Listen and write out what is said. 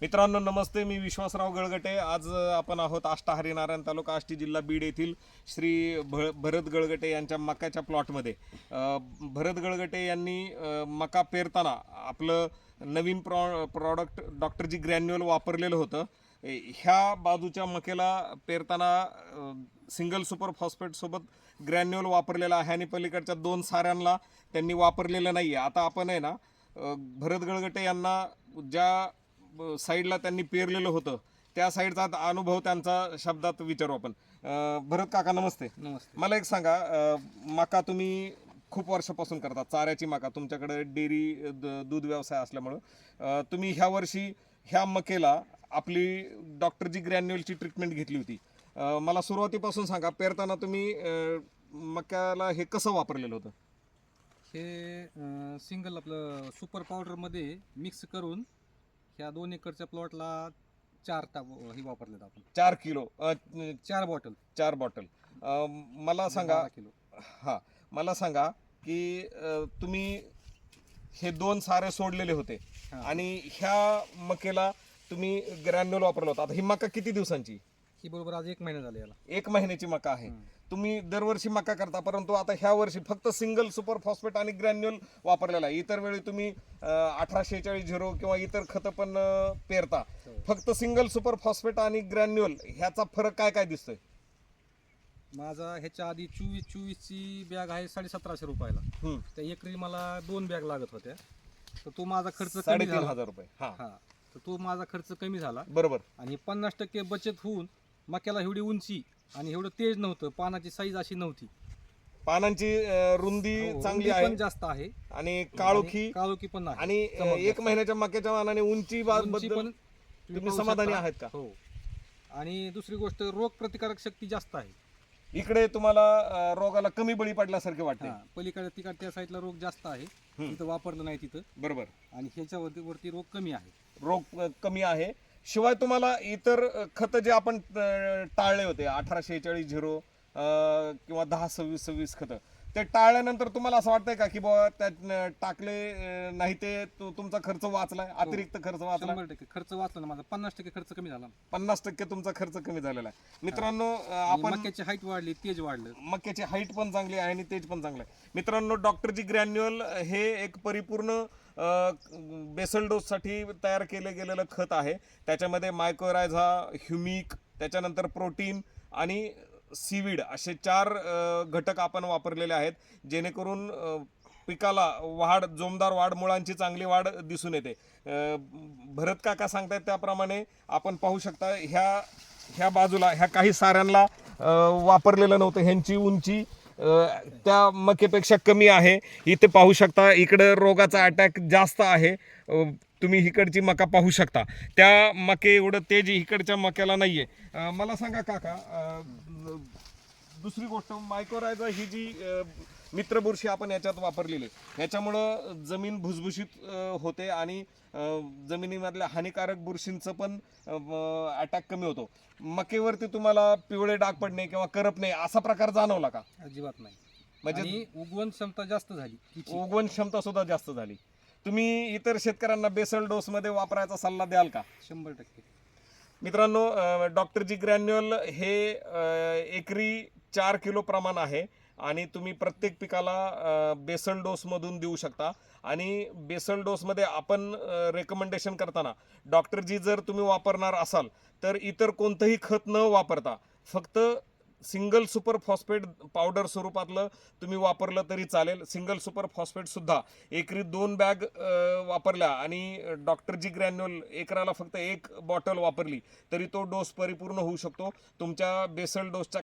मित्रांनो नमस्ते मी विश्वासराव गळगटे. आज आपण आहोत आष्टा हरिनारायण तालुका आष्टी जिल्हा बीड येथील श्री भ भरत गळगटे यांच्या मकाच्या प्लॉटमध्ये. भरत गळगटे यांनी मका पेरताना आपलं नवीन प्रॉ प्रॉडक्ट डॉक्टर जी ग्रॅन्युअल वापरलेलं होतं. ह्या बाजूच्या मकेला पेरताना सिंगल सुपर फॉस्फेटसोबत ग्रॅन्युअल वापरलेला आहे आणि पलीकडच्या दोन साऱ्यांना त्यांनी वापरलेलं नाही आहे आता आपण आहे ना भरत गळगटे यांना ज्या साईडला त्यांनी पेरलेलं होतं. त्या साईडचा अनुभव त्यांचा शब्दात विचारू आपण. अ, भरत काका नमस्ते. नमस्ते. मला एक सांगा अ, मका तुम्ही खूप वर्षापासून करता चाऱ्याची मका तुमच्याकडे डेअरी द- दूध व्यवसाय असल्यामुळं. अ, तुम्ही ह्या वर्षी ह्या मकेला आपली डॉक्टर जी ग्रॅन्युअलची ट्रीटमेंट घेतली होती. अ, मला सुरुवातीपासून सांगा पेरताना तुम्ही अ, मक्याला हे कसं वापरलेलं होतं? हे सिंगल आपलं सुपर पावडरमध्ये मिक्स करून ह्या दोन एकरच्या प्लॉटला चार टाक हे वापरलेत आपण. चार किलो अ, चार बॉटल चार बॉटल अ, मला सांगा किलो. हा मला सांगा की अ, तुम्ही हे दोन सारे सोडलेले होते हा. आणि ह्या मकेला तुम्ही ग्रॅन्युअल वापरला होता. आता ही मका किती दिवसांची? ही बरोबर आज एक महिना झाला याला. एक महिन्याची मका आहे. तुम्ही दरवर्षी मका करता परंतु आता ह्या वर्षी फक्त सिंगल सुपर फॉस्फेट आणि ग्रॅन्युअल वापरलेला आहे. इतर वेळी तुम्ही अठरा शेहेचाळीस झिरो किंवा इतर खतं पण अ, पेरता. हो. फक्त सिंगल सुपर फॉस्फेट आणि ग्रॅन्युअल ह्याचा फरक काय काय दिसतोय? माझा ह्याच्या आधी चोवीस चोवीसची बॅग आहे साडेसतराशे रुपयाला. हम्म. त्या एकरी मला दोन बॅग लागत होत्या. तर तो माझा खर्च कमी साडेतीन झाला. हजार रुपये. हा. हा. तर तो माझा खर्च कमी झाला. बरोबर. आणि पन्नास टक्के बचत होऊन मक्याला एवढी उंची आणि एवढं तेज नव्हतं पानाची साईज अशी नव्हती. पानांची अ, रुंदी हो, चांगली रुंदी आहे. जास्त आहे. आणि काळोखी. काळोखी पण आहे आणि अ, एक. महिन्याच्या मक्याच्या मानाने उंची बा- उंची बद्दल पण तुम्ही पाहू समाधानी शकता. आहात का? हो. आणि दुसरी गोष्ट रोग प्रतिकारक शक्ती जास्त आहे. इकडे तुम्हाला अ, रोगाला कमी बळी पडल्यासारखे वाटते हा, पलीकडे तिकडच्या साईडला रोग जास्त आहे. हम्म. तिथं वापरलं नाही तिथं. बरोबर. आणि ह्याच्यावरती वरती रोग कमी आहे. रोग अ, कमी आहे. शिवाय तुम्हाला इतर खत जे आपण टाळले होते अठरा शेहेचाळीस झिरो किंवा दहा सव्वीस सव्वीस खतं ते टाळल्यानंतर तुम्हाला असं वाटतंय का की बाबा त्यात अ, टाकले नाही ते तु- तुमचा खर्च वाचलाय अतिरिक्त खर्च शंभर टक्के. खर्च वाचला ना माझा. पन्नास टक्के खर्च कमी झाला. पन्नास टक्के तुमचा खर्च कमी झालेला आहे. मित्रांनो अ, आणि आपण मक्याची हाईट वाढली तेज वाढलं. मक्याची हाईट पण चांगली आहे आणि तेज पण चांगलं आहे. मित्रांनो डॉक्टर जी ग्रॅन्युअल हे एक परिपूर्ण बेसल डोससाठी तयार केलं गेलेलं खत आहे. त्याच्यामध्ये मायक्रोरायझा ह्युमिक त्याच्यानंतर प्रोटीन आणि सीवीड असे चार घटक आपण वापरलेले आहेत जेणेकरून पिकाला वाढ जोमदार वाढ मुळांची चांगली वाढ दिसून येते. भरत काका सांगतायत त्याप्रमाणे आपण पाहू शकता ह्या ह्या बाजूला ह्या काही साऱ्यांना वापरलेलं नव्हतं. ह्यांची उंची त्या मकेपेक्षा कमी आहे. इथे पाहू शकता इकडं रोगाचा अटॅक जास्त आहे. तुम्ही इकडची मका पाहू शकता. त्या मके एवढं तेज इकडच्या मक्याला नाहीये. अ, मला सांगा काका दुसरी गोष्ट मायक्रोरायझा ही जी मित्र बुरशी आपण याच्यात वापरलेली आहे. याच्यामुळं जमीन भुसभुशीत होते आणि जमिनीमधल्या हानिकारक बुरशींचं पण अटॅक कमी होतो. मकेवरती तुम्हाला पिवळे डाग पडणे किंवा करपणे असा प्रकार जाणवला का? अजिबात नाही. म्हणजे उगवण क्षमता जास्त झाली. उगवण क्षमता सुद्धा जास्त झाली. तुम्ही इतर शेतकऱ्यांना बेसल डोस मध्ये वापरायचा सल्ला द्याल का? शंभर टक्के. मित्रांनो डॉक्टर जी ग्रॅन्युअल हे एकरी चार किलो प्रमाण आहे आणि तुम्ही प्रत्येक पिकाला बेसल डोसमधून देऊ शकता. आणि बेसल डोसमध्ये आपण रेकमेंडेशन करताना डॉक्टर जी जर तुम्ही वापरणार असाल तर इतर कोणतंही खत न वापरता फक्त सिंगल सुपर फॉस्फेट पावडर स्वरूपातलं तुम्ही वापरलं तरी चालेल. सिंगल सुपर फॉस्फेट सुद्धा. एकरी दोन बॅग वापरल्या आणि डॉक्टर जी ग्रॅन्युअल एकराला फक्त एक बॉटल वापरली तरी तो डोस परिपूर्ण होऊ शकतो. तुमच्या बेसल डोसच्या